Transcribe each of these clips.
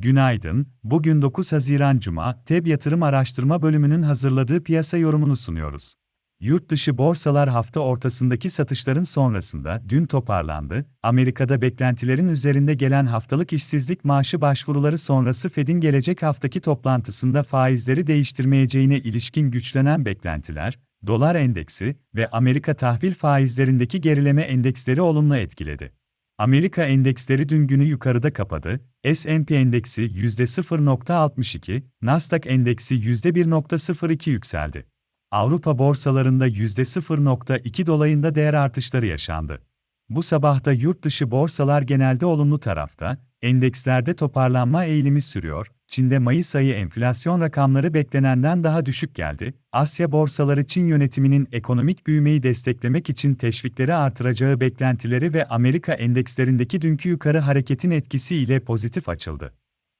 Günaydın, bugün 9 Haziran Cuma, TEB Yatırım Araştırma Bölümünün hazırladığı piyasa yorumunu sunuyoruz. Yurt dışı borsalar hafta ortasındaki satışların sonrasında dün toparlandı. Amerika'da beklentilerin üzerinde gelen haftalık işsizlik maaşı başvuruları sonrası Fed'in gelecek haftaki toplantısında faizleri değiştirmeyeceğine ilişkin güçlenen beklentiler, dolar endeksi ve Amerika tahvil faizlerindeki gerileme endeksleri olumlu etkiledi. Amerika endeksleri dün günü yukarıda kapadı. S&P endeksi %0.62, Nasdaq endeksi %1.02 yükseldi. Avrupa borsalarında %0.2 dolayında değer artışları yaşandı. Bu sabah da yurt dışı borsalar genelde olumlu tarafta, endekslerde toparlanma eğilimi sürüyor. Çin'de Mayıs ayı enflasyon rakamları beklenenden daha düşük geldi. Asya borsaları Çin yönetiminin ekonomik büyümeyi desteklemek için teşvikleri artıracağı beklentileri ve Amerika endekslerindeki dünkü yukarı hareketin etkisiyle pozitif açıldı.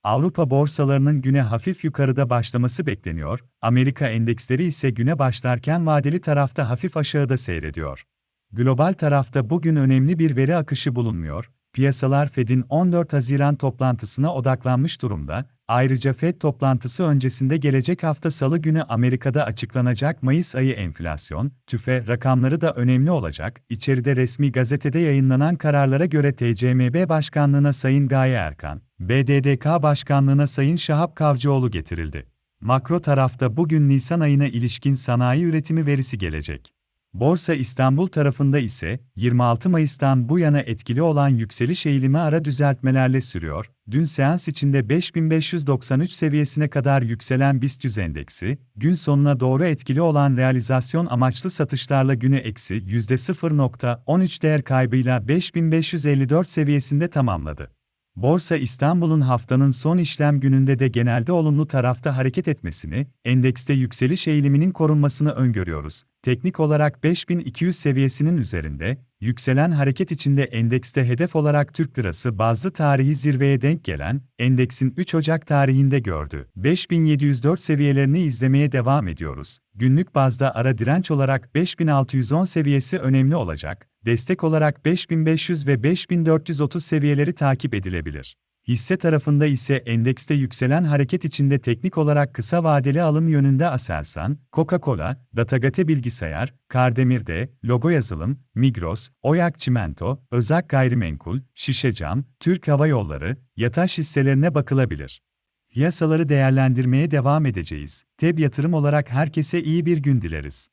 Avrupa borsalarının güne hafif yukarıda başlaması bekleniyor, Amerika endeksleri ise güne başlarken vadeli tarafta hafif aşağıda seyrediyor. Global tarafta bugün önemli bir veri akışı bulunmuyor, piyasalar Fed'in 14 Haziran toplantısına odaklanmış durumda, ayrıca Fed toplantısı öncesinde gelecek hafta salı günü Amerika'da açıklanacak Mayıs ayı enflasyon, tüfe rakamları da önemli olacak, İçeride resmi gazetede yayınlanan kararlara göre TCMB Başkanlığına Sayın Gaye Erkan, BDDK Başkanlığına Sayın Şahap Kavcıoğlu getirildi. Makro tarafta bugün Nisan ayına ilişkin sanayi üretimi verisi gelecek. Borsa İstanbul tarafında ise 26 Mayıs'tan bu yana etkili olan yükseliş eğilimi ara düzeltmelerle sürüyor. Dün seans içinde 5593 seviyesine kadar yükselen BIST endeksi, gün sonuna doğru etkili olan realizasyon amaçlı satışlarla günü eksi %0.13 değer kaybıyla 5554 seviyesinde tamamladı. Borsa İstanbul'un haftanın son işlem gününde de genelde olumlu tarafta hareket etmesini, endekste yükseliş eğiliminin korunmasını öngörüyoruz. Teknik olarak 5200 seviyesinin üzerinde, yükselen hareket içinde endekste hedef olarak Türk Lirası bazlı tarihi zirveye denk gelen, endeksin 3 Ocak tarihinde gördü. 5704 seviyelerini izlemeye devam ediyoruz. Günlük bazda ara direnç olarak 5610 seviyesi önemli olacak, destek olarak 5500 ve 5430 seviyeleri takip edilebilir. Hisse tarafında ise endekste yükselen hareket içinde teknik olarak kısa vadeli alım yönünde Aselsan, Coca-Cola, Datagate Bilgisayar, Kardemir'de, Logo Yazılım, Migros, Oyak Çimento, Özak Gayrimenkul, Şişecam, Türk Hava Yolları, Yataş hisselerine bakılabilir. Piyasaları değerlendirmeye devam edeceğiz. TEB yatırım olarak herkese iyi bir gün dileriz.